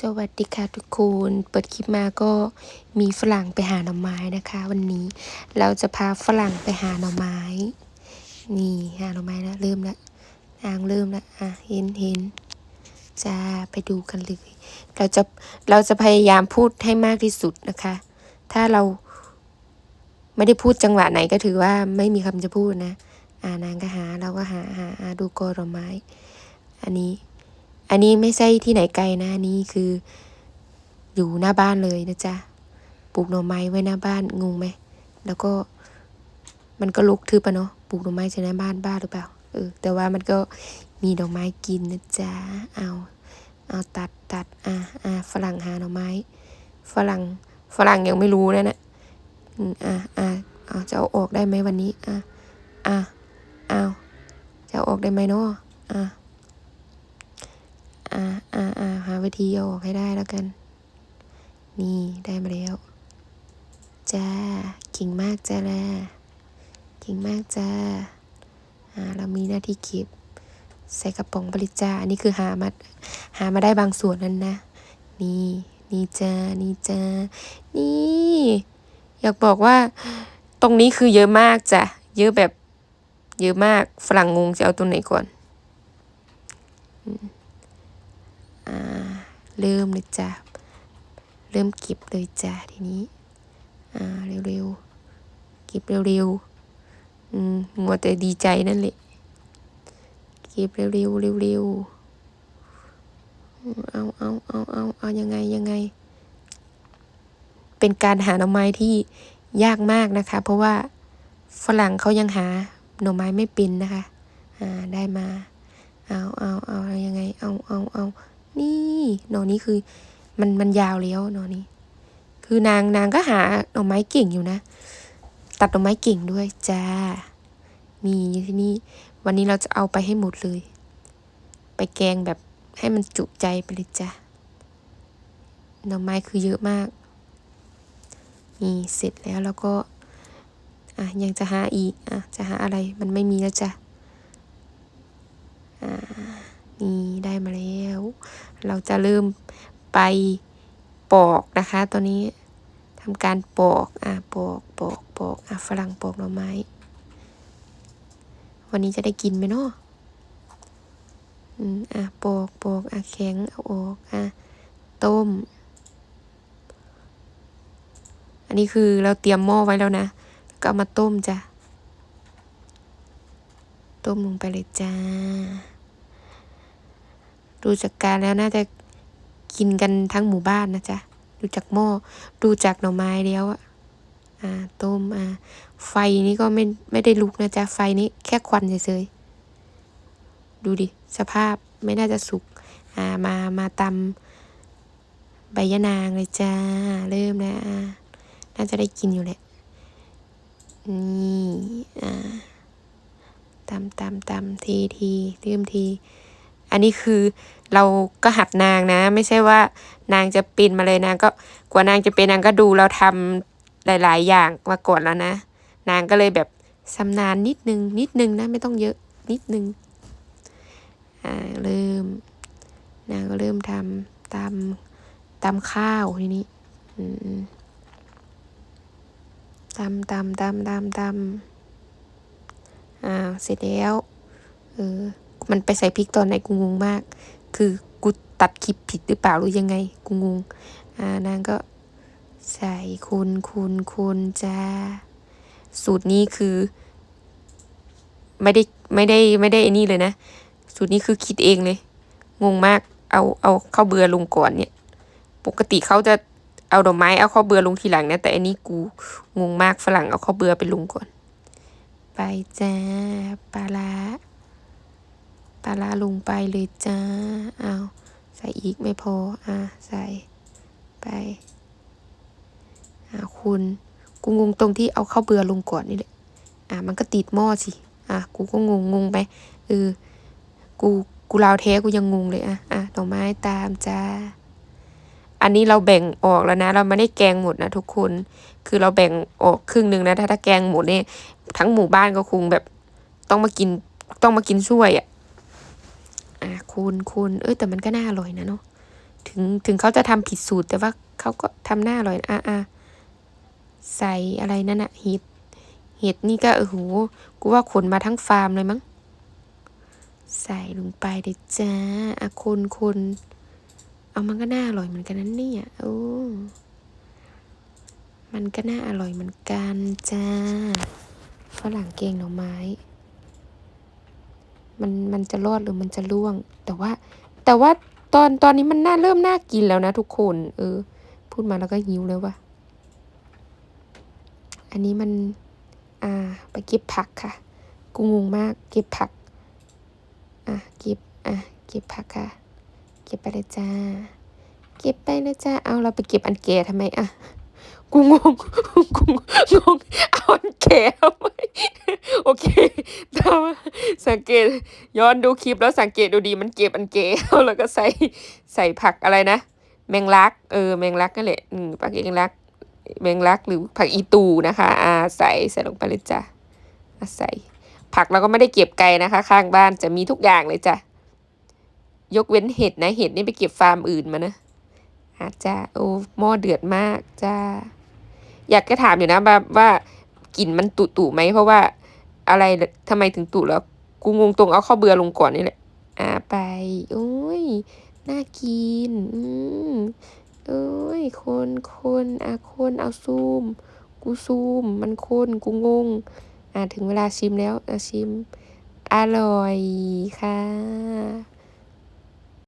สวัสดีค่ะทุกคน เปิดคลิปมาก็มีฝรั่งไปหาหน่อไม้นะคะ วันนี้เราจะพาฝรั่งไปหาหน่อไม้ นี่หาหน่อไม้แล้วเริ่มแล้วนางเริ่มแล้วอะเห็นเห็นจะไปดูกันเลย เราจะเราจะพยายามพูดให้มากที่สุดนะคะ ถ้าเราไม่ได้พูดจังหวะไหนก็ถือว่าไม่มีคำจะพูดนะ อ่านางก็หาเราก็หาหาหาดูกอหน่อไม้ อันนี้ อันนี้ไม่ใช่ที่ไหนไกลนะนนี่คือ อยู่หน้าบ้านเลยนะจ๊ะปลูกหน่อไม้ไว้หน้าบ้านงงไหมแล้วก็ มันก็ลุกทึบอะเนาะปลูกหน่อไม้ใช่หน้าบ้านบ้าหรือเปล่าเออแต่ว่ามันก็มีดอกไม้กินนะจ๊ะเอาเอาตัดตัดอะอะฝรั่งหาหน่อไม้ ฝรั่งฝรั่งยังไม่รู้นะนะอืมอะอะเอาจะเอาออกได้ไหมวันนี้อะอะเอาจะเอาออกได้ไหมเนาะอะ อ่าอ่าอ่าหาวิธีเอาออกให้ได้แล้วกัน นี่ได้มาแล้ว จ้าเก่งมากจ้าแลเก่งมากจ้าอ่าเรามีหน้าที่เก็บใส่กระป๋องบริจาคอันนี้คือหามาหามาได้บางส่วนนั้นนะ นี่นี่จ้านี่จ้านี่ อยากบอกว่า ตรงนี้คือเยอะมากจ้ะเยอะแบบ เยอะมากฝรั่งงงจะเอาตัวไหนก่อนอ่า เริ่มเลยจ้ะเริ่มเก็บเลยจ้ะทีนี้ อ่าเร็วๆเก็บเร็วๆอืมมัวแต่ดีใจนั่นแหละเก็บเร็วๆเร็วๆเอาเอาเอาเอาเอายังไงยังไง เป็นการหาหน่อไม้ที่ยากมากนะคะ เพราะว่าฝรั่งเขายังหาหน่อไม้ไม่เป็นนะคะ อ่าได้มา เอาเอาเอายังไง เอาเอาเอา นี่หนอนี้คือ มันมันยาวแล้วหนอนี้ คือนางนางก็หาหน่อไม้เก่งอยู่นะ ตัดหน่อไม้เก่งด้วยจ้า มีที่นี่ วันนี้เราจะเอาไปให้หมดเลย ไปแกงแบบให้มันจุใจไปเลยจ้าหน่อไม้คือเยอะมาก นี่เสร็จแล้วแล้วก็ อะยังจะหาอีก อะ จะหาอะไรมันไม่มีแล้วจ้ะ อ่า นี่ได้มาแล้ว เราจะเริ่มไปปอกนะคะ ตอนนี้ทำการปอก อะปอกปอกปอกอะฝรั่งปอกหน่อไม้ วันนี้จะได้กินไหมเนาะอืมอะปอกปอกอะแข็งเอาออกอะต้ม อันนี้คือเราเตรียมหม้อไว้แล้วนะก็เอามาต้มจ้ะต้มลงไปเลยจ้า ดูจากการแล้วน่าจะกินกันทั้งหมู่บ้านนะจ๊ะ ดูจากหม้อ ดูจากหน่อไม้แล้วอะอ่า ต้ม อ่า ไฟนี้ก็ไม่ไม่ได้ลุกนะจ๊ะ ไฟนี้แค่ควันเฉยๆ ดูดิ สภาพไม่น่าจะสุก อ่า มา มาตำใบยะนางเลยจ้า เริ่มแล้วอ่า น่าจะได้กินอยู่แหละ นี่ อ่าตำตำตำทีทีเริ่มที อันนี้คือเราก็หัดนางนะ ไม่ใช่ว่านางจะป็นมาเลยนางก็กว่านางจะเป็นนางก็ดูเราทำหลาย ๆ อย่างมาก่อนแล้วนะ นางก็เลยแบบชำนาญนิดนึง นิดนึงนะ ไม่ต้องเยอะนิดนึงอ่าเริ่ม นางก็เริ่มทำตำตำข้าวทีนี้อืมตำตำตำตำตำอ่าเสร็จแล้ว เออ มันไปใส่พริกตอนไหนกูงงมาก คือกูตัดคลิปผิดหรือเปล่าหรือยังไง กูงง อ่านางก็ใส่คนคนคนจ้า สูตรนี้คือ ไม่ได้ไม่ได้ไม่ได้ไอ้นี่เลยนะ สูตรนี้คือคิดเองเลย งงมาก เอาเอาข้าวเบือลงก่อนเนี่ย ปกติเขาจะเอาดอกไม้เอาข้าวเบือลงทีหลังนะ แต่อันนี้กูงงมากฝรั่งเอาข้าวเบือไปลงก่อน ไปจ้าปลาร้าปลาร้าลงไปเลยจ้าเอาใส่อีกไม่พอ อะ ใส่ไป อะคุณ กูงงตรงที่เอาข้าวเบื่อลงก่อนนี่แหละ อะ มันก็ติดหม้อสิ อะ กูก็งงงงไป เออ กู กูลาวแท้กูยังงงเลยอะ อะดอกไม้ตามจ้า อันนี้เราแบ่งออกแล้วนะ เราไม่ได้แกงหมดนะทุกคน คือเราแบ่งออกครึ่งหนึ่งนะ ถ้าถ้าแกงหมดเนี่ยทั้งหมู่บ้านก็คงแบบต้องมากินต้องมากินช่วยอะอะ คูณคูณเอ้ยแต่มันก็น่าอร่อยนะเนาะถึงถึงเขาจะทำผิดสูตรแต่ว่าเขาก็ทำหน้าอร่อยอะอะใส่อะไรนั่นอะเห็ดเห็ดนี่ก็เออโหกูว่าขนมาทั้งฟาร์มเลยมั้งใส่ลงไปเลยจ้าอะคนคนเอามันก็น่าอร่อยเหมือนกันนั่นเนี่ยโอ้มันก็น่าอร่อยเหมือนกันจ้าฝรั่งเกงหน่อไม้ มันมันจะรอดหรือมันจะล่วง แต่ว่า แต่ว่าตอนตอนนี้มันน่าเริ่มน่ากินแล้วนะทุกคน เออ พูดมาแล้วก็หิวแล้วว่ะ อันนี้มัน อ่า ไปเก็บผักค่ะ กูงงมาก เก็บผัก อะเก็บ อะเก็บผักค่ะ เก็บไปเลยจ้า เก็บไปเลยจ้า เอาเราไปเก็บอันแก่ทำไมอะกูงง กูงง เอาอันแก่ทำไมโอเค สังเกตย้อนดูคลิปแล้วสังเกตดูดีมันเก็บอันแก่แล้วก็ใส่ใส่ผักอะไรนะ แมงลัก เออแมงลักนั่นแหละอืมผักแมงลัก แมงลักหรือผักอีตูนะคะอ่าใส่ใส่ลงไปเลยจ้ะอะใส่ผักเราก็ไม่ได้เก็บไกลนะคะ ข้างบ้านจะมีทุกอย่างเลยจ้ะยกเว้นเห็ดนะเห็ดนี่ไปเก็บฟาร์มอื่นมานะอาจ้าโอ้หม้อเดือดมากจ้าอยากจะถามอยู่นะแบบว่ากลิ่นมันตุตุไหมเพราะว่าอะไรทำไมถึงตุแล้ว กูงงตรงเอาข้าวเบื่อลงก่อนนี่แหละ อ่าไป โอ้ย น่ากิน อืมเอ้ย คนคนอะคนเอาซูม กูซูม มันคนกูงง อ่าถึงเวลาชิมแล้ว อะชิม อร่อยค่ะ